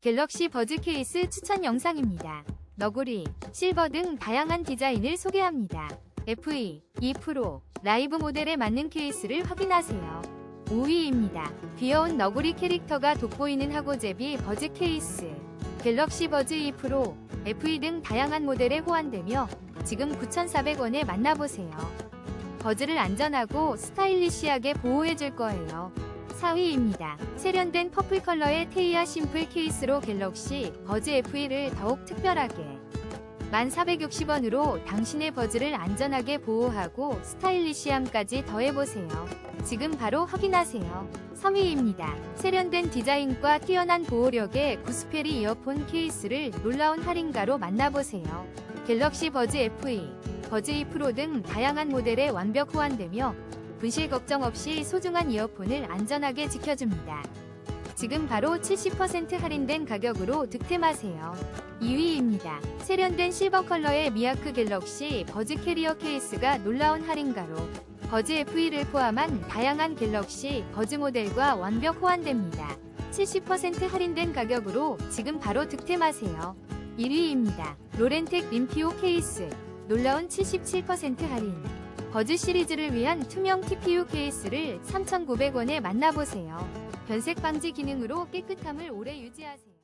갤럭시 버즈 케이스 추천 영상입니다. 너구리, 실버 등 다양한 디자인을 소개합니다. FE, 2 프로, 라이브 모델에 맞는 케이스를 확인하세요. 5위입니다. 귀여운 너구리 캐릭터가 돋보이는 하고제비 버즈 케이스. 갤럭시 버즈 2 프로, FE 등 다양한 모델에 호환되며 지금 9,400원에 만나보세요. 버즈를 안전하고 스타일리시하게 보호해줄 거예요. 4위입니다. 세련된 퍼플 컬러의 테이아 심플 케이스로 갤럭시 버즈 FE를 더욱 특별하게 1460원으로 당신의 버즈를 안전하게 보호하고 스타일리시함까지 더해보세요. 지금 바로 확인하세요. 3위입니다. 세련된 디자인과 뛰어난 보호력의 구스페리 이어폰 케이스를 놀라운 할인가로 만나보세요. 갤럭시 버즈 FE, 버즈 2 프로 등 다양한 모델에 완벽 호환되며 분실 걱정 없이 소중한 이어폰을 안전하게 지켜줍니다. 지금 바로 70% 할인된 가격으로 득템하세요. 2위입니다. 세련된 실버 컬러의 미아크 갤럭시 버즈 캐리어 케이스가 놀라운 할인가로 버즈 FE를 포함한 다양한 갤럭시 버즈 모델과 완벽 호환됩니다. 70% 할인된 가격으로 지금 바로 득템하세요. 1위입니다. 로렌텍 림피오 케이스 놀라운 77% 할인 버즈 시리즈를 위한 투명 TPU 케이스를 3,900원에 만나보세요. 변색 방지 기능으로 깨끗함을 오래 유지하세요.